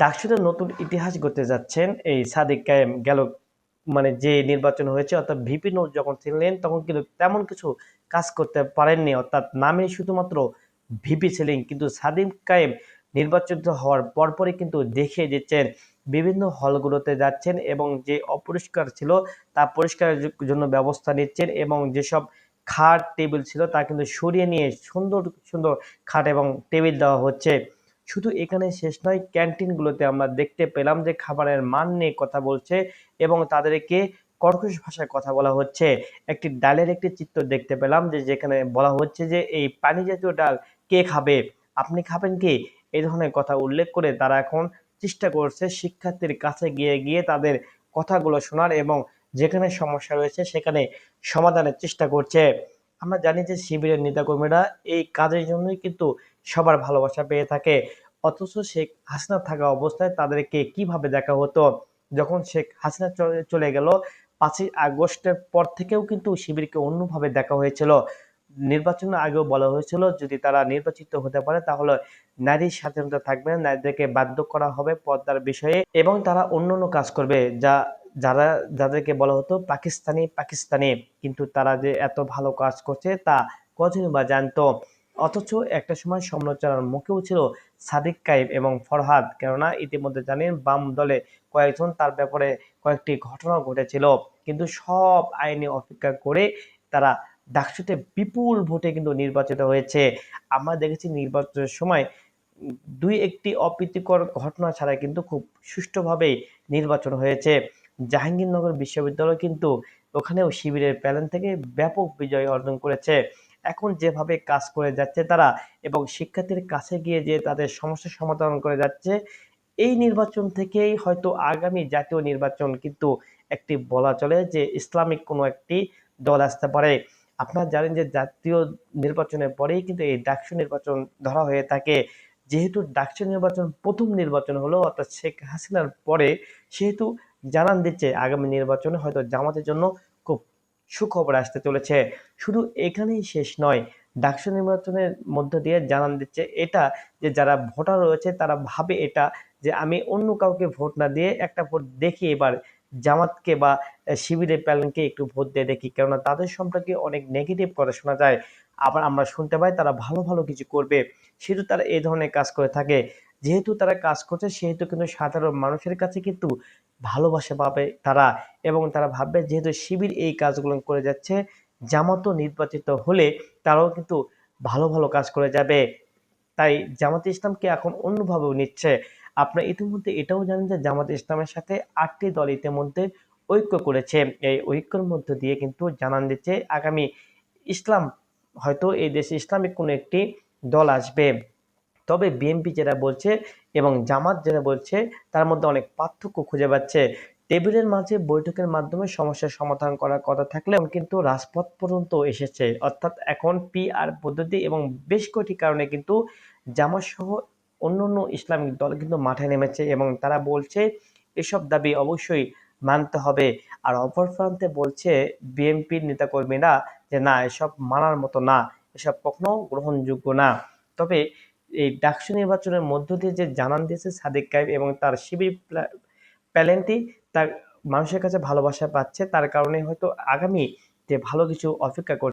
ডাকসুতে নতুন ইতিহাস গড়তে যাচ্ছেন এই সাদিক কায়েম গেল মানে যে নির্বাচন হয়েছে, অর্থাৎ ভিপি নোট যখন ছিলেন, তখন কিন্তু তেমন কিছু কাজ করতে পারেননি। অর্থাৎ নামে শুধুমাত্র ভিপি ছিলেন, কিন্তু সাদিক কায়েম নির্বাচিত হওয়ার পরপরই কিন্তু দেখিয়ে দিচ্ছেন বিভিন্ন হলগুলোতে যাচ্ছেন এবং যে অপরিষ্কার ছিল, তা পরিষ্কারের জন্য ব্যবস্থা নিচ্ছেন এবং যেসব খাট, টেবিল ছিল, তা কিন্তু সরিয়ে নিয়ে সুন্দর সুন্দর খাট এবং টেবিল দেওয়া হচ্ছে। শুধু এখানে শেষ নয় ক্যান্টিনগুলোতে আমরা দেখতে পেলাম যে খাবারের মান নিয়ে কথা বলছে এবং তাদেরকে কর্কশ ভাষায় কথা বলা হচ্ছে। একটি ডালের একটি চিত্র দেখতে পেলাম যে যেখানে বলা হচ্ছে যে, এই পানি জাতীয় ডাল কে খাবে? আপনি খাবেন কি? এই ধরনের কথা উল্লেখ করে তারা এখন চেষ্টা করছে শিক্ষার্থীর কাছে গিয়ে গিয়ে তাদের কথাগুলো শোনার এবং যেখানে সমস্যা রয়েছে সেখানে সমাধানের চেষ্টা করছে। আমরা জানি যে শিবিরের নেতাকর্মীরা এই কাজের জন্যই কিন্তু সবার ভালোবাসা পেয়ে থাকে। অথচ শেখ হাসিনা থাকা অবস্থায় তাদেরকে কীভাবে দেখা হতো? যখন শেখ হাসিনা চলে গেল, পাঁচই আগস্টের পর থেকেও কিন্তু শিবিরকে অন্যভাবে দেখা হয়েছিল। নির্বাচনের আগেও বলা হয়েছিল, যদি তারা নির্বাচিত হতে পারে তাহলে নারীর স্বাধীনতা থাকবে, নারীদেরকে বাধ্য করা হবে পদ্মার বিষয়ে এবং তারা অন্য কাজ করবে, যা যারা, যাদেরকে বলা হতো পাকিস্তানি পাকিস্তানি, কিন্তু তারা যে এত ভালো কাজ করছে তা কতদিন বা জানতো। অথচ একটা সময় সমালোচনার মুখেও ছিল সাদিক কাইব এবং ফরহাদ, কেননা ইতিমধ্যে জানেন বাম দলে কয়েকজন, তার ব্যাপারে কয়েকটি ঘটনা ঘটেছিল। কিন্তু সব আইনি অপেক্ষা করে তারা ডাকসুতে বিপুল ভোটে কিন্তু নির্বাচিত হয়েছে। আমরা দেখেছি নির্বাচনের সময় দুই একটি অপ্রীতিকর ঘটনা ছাড়া কিন্তু খুব সুষ্ঠুভাবেই নির্বাচন হয়েছে। জাহাঙ্গীরনগর বিশ্ববিদ্যালয় কিন্তু ওখানেও শিবিরের প্যানেল থেকে ব্যাপক বিজয় অর্জন করেছে। এখন যেভাবে কাজ করে যাচ্ছে তারা এবং শিক্ষার্থীর কাছে গিয়ে যে তাদের সমস্যার সমাধান করে যাচ্ছে, এই নির্বাচন থেকেই হয়তো আগামী জাতীয় নির্বাচন কিন্তু একটি বলা চলে যে ইসলামিক কোনো একটি দল আসতে পারে। আপনারা জানেন যে জাতীয় নির্বাচনের পরেই কিন্তু এই ডাকসু নির্বাচন ধরা হয়ে থাকে। যেহেতু ডাকসু নির্বাচন প্রথম নির্বাচন হলো, অর্থাৎ শেখ হাসিনার পরে, সেহেতু জানান দিচ্ছে, আগামী নির্বাচনে হয়তো জামাতের জন্য খুব সুখবর আসতে চলেছে। শুধু এখানেই শেষ নয়, ডাকসু নির্বাচনের মধ্য দিয়ে জানান দিচ্ছে এটা যে যারা ভোটার রয়েছে তারা ভাবে এটা যে আমি অন্য কাউকে ভোট না দিয়ে একটা ভোট দেখি এবার জামাতকে বা শিবিরের প্যালেনকে একটু ভোট দিয়ে দেখি, কেননা তাদের সম্পর্কে অনেক নেগেটিভ কথা শোনা যায়। আবার আমরা শুনতে পাই তারা ভালো ভালো কিছু করবে, সেহেতু তারা এই ধরনের কাজ করে থাকে। যেহেতু তারা কাজ করছে, সেহেতু কিন্তু সাধারণ মানুষের কাছে কিন্তু ভালোবাসা পাবে তারা এবং তারা ভাববে যেহেতু শিবির এই কাজগুলো করে যাচ্ছে, জামাতও নির্বাচিত হলে তারাও কিন্তু ভালো ভালো কাজ করে যাবে। তাই জামাত ইসলামকে এখন অন্যভাবেও নিচ্ছে। আপনারা ইতিমধ্যে এটাও জানেন যে জামাত ইসলামের সাথে আটটি দল ইতিমধ্যে ঐক্য করেছে। এই ঐক্যর মধ্য দিয়ে কিন্তু জানান দিচ্ছে, আগামী ইসলাম, হয়তো এই দেশে ইসলামিক কোনো একটি দল আসবে। তবে বিএনপি যেটা বলছে এবং জামাত যেটা বলছে, তার মধ্যে অনেক পার্থক্য খুঁজে পাচ্ছে। টেবিলের মাঝে বৈঠকের মাধ্যমে সমস্যার সমাধান করার কথা থাকলেও কিন্তু রাজপথ পর্যন্ত এসেছে। অর্থাৎ এখন পি আর পদ্ধতি এবং বেশ কয়েকটি কারণে কিন্তু জামাত সহ অন্য অন্য ইসলামিক দল কিন্তু মাঠে নেমেছে এবং তারা বলছে, এসব দাবি অবশ্যই মানতে হবে। আর অপর প্রান্তে বলছে বিএনপির নেতাকর্মীরা যে, না, এসব মানার মতো না, এসব কখনো গ্রহণযোগ্য না। তবে এই ডাকসু নির্বাচনের মধ্য দিয়ে যে জানান দিয়েছে সাদিক কাইব এবং তার শিবির প্যালেন্টি তার মানুষের কাছে ভালোবাসা পাচ্ছে। তার কারণে হয়তো আগামী যে ভালো কিছু অপেক্ষা করছে